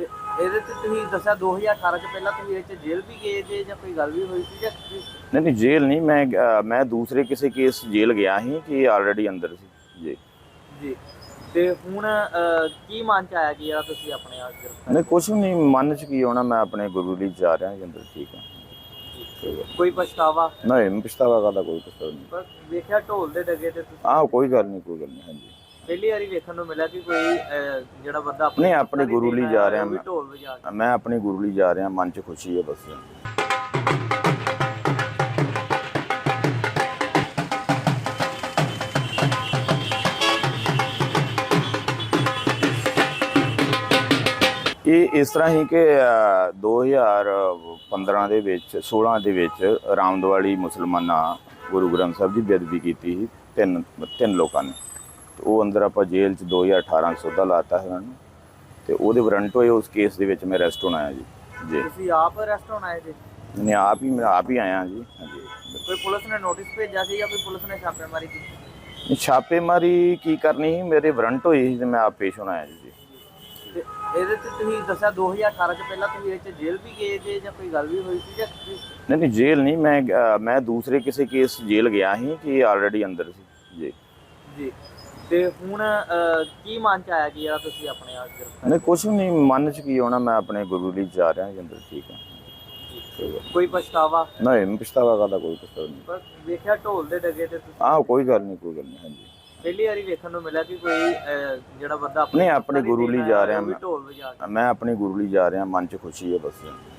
ਇਹਦੇ ਤੇ ਤੁਸੀਂ ਦੱਸਿਆ 2018 ਚ ਪਹਿਲਾਂ ਤੁਸੀਂ ਇਹ ਚ ਜੇਲ੍ਹ ਵੀ ਗਏ ਜੇ ਜਾਂ ਕੋਈ ਗੱਲ ਵੀ ਹੋਈ ਸੀ ਜਾਂ ਤੁਸੀਂ- ਨਹੀਂ ਨਹੀਂ ਜੇਲ੍ਹ ਨਹੀਂ ਮੈਂ ਅ, ਮੈਂ ਦੂਸਰੇ ਕਿਸੇ ਕੇਸ ਜੇਲ੍ਹ ਗਿਆ ਸੀ ਕਿ ਆਲਰੇਡੀ ਅੰਦਰ ਸੀ ਜੀ। ਜੀ। ਤੇ ਹੁਣ ਅਹ, ਕੀ ਮਨ ਚ ਆਇਆ ਕਿ ਯਾਰ ਤੁਸੀਂ ਆਪਣੇ ਆਪ ਗ੍ਰਿਫਤਾਰ ਨਹੀਂ ਵੀ ਨਹੀਂ ਮਨ ਚ ਕੀ ਹੋਣਾ ਮੈਂ ਆਪਣੇ ਗੁਰੂ ਲਈ ਜਾ ਰਿਹਾ ਜੀ ਅੰਦਰ ਠੀਕ ਹੈ। ਕੋਈ ਪਛਤਾਵਾ? ਨਹੀਂ ਪਛਤਾਵਾ ਕਰਦਾ ਕੋਈ ਪਛਤਾਵਾ ਨਹੀਂ। ਪਰ ਵੇਖਿਆ ਢੋਲ ਦੇ ਡੱਗੇ ਤੇ ਤੁਸੀਂ ਆਹ ਕੋਈ ਗੱਲ ਨਹੀਂ ਕੋਈ ਗੱਲ ਨਹੀਂ ਹਾਂਜੀ। ਪਹਿਲੀ ਵਾਰੀ ਵੇਖਣ ਨੂੰ ਮਿਲਿਆ ਕਿ ਕੋਈ ਅਹ, ਜਿਹੜਾ ਬੰਦਾ ਆਪਣੀ ਨਹੀਂ, ਆਪਣੇ ਗੁਰੂ ਲਈ ਜਾ ਰਿਹਾ ਉਹ ਵੀ ਮੈਂ। ਢੋਲ ਵਜਾ ਕੇ। ਮੈਂ ਆਪਣੇ ਗੁਰੂ ਲਈ ਜਾ ਰਿਹਾ ਮਨ ਚ ਖੁਸ਼ੀ ਹੈ ਬਸ। ਇਹ ਇਸ ਤਰ੍ਹਾਂ ਹੀ ਕਿ ਅ, 2015 ਦੇ ਵਿੱਚ 16 ਦੇ ਵਿੱਚ ਰਾਮਦਵਾਲੀ ਮੁਸਲਮਾਨਾਂ ਗੁਰੂ ਗ੍ਰੰਥ ਸਾਹਿਬ ਦੀ ਬੇਅਦਬੀ ਕੀਤੀ ਸੀ ਤਿੰਨ ਤਿੰਨ ਲੋਕਾਂ ਨੇ। ਉਹ ਅੰਦਰ ਆਪਾਂ ਜੇਲ੍ਹ 'ਚ 2018 ਸੌਦਾ ਲਾਤਾ ਹੈ ਉਹਨਾਂ ਨੂੰ। ਤੇ ਉਹਦੇ ਵਾਰੰਟ ਹੋਏ ਉਸ ਕੇਸ ਦੇ ਵਿੱਚ ਮੈਂ ਅਰੈਸਟ ਹੋਣਾ ਹੈ ਜੀ ਜੀ। ਤੁਸੀਂ ਆਪ ਅਰੈਸਟ ਹੋਣਾ ਹੈ ਜੀ? ਮੈਂ ਆਪ ਹੀ ਮੈਂ ਆਪ ਹੀ ਆਇਆ ਜੀ ਹਾਂਜੀ। ਕੋਈ ਪੁਲਿਸ ਨੇ ਨੋਟਿਸ ਭੇਜਿਆ ਸੀ ਜਾਂ ਕੋਈ ਪੁਲਿਸ ਨੇ ਛਾਪੇਮਾਰੀ ਕੀਤੀ? ਛਾਪੇਮਾਰੀ ਕੀ ਕਰਨੀ ਸੀ? ਮੇਰੇ ਵਾਰੰਟ ਹੋਏ ਸੀ ਤੇ ਮੈਂ ਆਪ ਪੇਸ਼ ਹੋਣਾ ਹੈ ਜੀ ਤੇ ਇਹਦੇ ਤੇ ਤੁਸੀਂ ਦੱਸਿਆ 2018 ਚ ਪਹਿਲਾਂ ਤੁਸੀਂ ਇਹ ਚ ਜੇਲ੍ਹ ਵੀ ਗਏ ਜੇ ਜਾਂ ਕੋਈ ਗੱਲ ਵੀ ਹੋਈ ਸੀ ਜਾਂ ਨਹੀਂ ਨਹੀਂ ਜੇਲ੍ਹ ਨਹੀਂ ਮੈਂ ਮੈਂ ਦੂਸਰੇ ਕਿਸੇ ਕੇਸ ਜੇਲ੍ਹ ਗਿਆ ਸੀ ਕਿ ਆਲਰੇਡੀ ਅੰਦਰ ਸੀ ਜੀ। ਤੇ ਹੁਣ ਅਹ, ਕੀ ਮਨ ਚ ਆਇਆ ਕਿ ਯਾਰ ਤੁਸੀਂ ਆਪਣੇ ਆਪ ਗ੍ਰਿਫਤਾਰ ਨਹੀਂ ਵੀ ਨਹੀਂ ਮਨ ਚ ਕੀ ਹੋਣਾ ਮੈਂ ਆਪਣੇ ਗੁਰੂ ਲਈ ਜਾ ਰਿਹਾ ਜੀ ਅੰਦਰ ਠੀਕ ਹੈ। ਕੋਈ ਪਛਤਾਵਾ? ਨਹੀਂ ਪਛਤਾਵਾ ਕਰਦਾ ਕੋਈ ਪਛਤਾਵਾ ਨਹੀਂ। ਪਰ ਵੇਖਿਆ ਢੋਲ ਦੇ ਡੱਗੇ ਤੇ ਤੁਸੀਂ? ਆਹ ਕੋਈ ਗੱਲ ਨਹੀਂ ਕੋਈ ਗੱਲ ਨਹੀਂ ਹਾਂਜੀ। ਪਹਿਲੀ ਵਾਰੀ ਵੇਖਣ ਨੂੰ ਮਿਲਿਆ ਕਿ ਕੋਈ ਅਹ, ਜਿਹੜਾ ਬੰਦਾ ਆਪਣੀ ਨਹੀਂ, ਆਪਣੇ ਗੁਰੂ ਲਈ ਜਾ ਰਿਹਾ ਉਹ ਵੀ ਮੈਂ। ਢੋਲ ਵਜਾ ਕੇ। ਮੈਂ ਆਪਣੇ ਗੁਰੂ ਲਈ ਜਾ ਰਿਹਾ ਮਨ ਚ ਖੁਸ਼ੀ ਹੈ ਬਸ।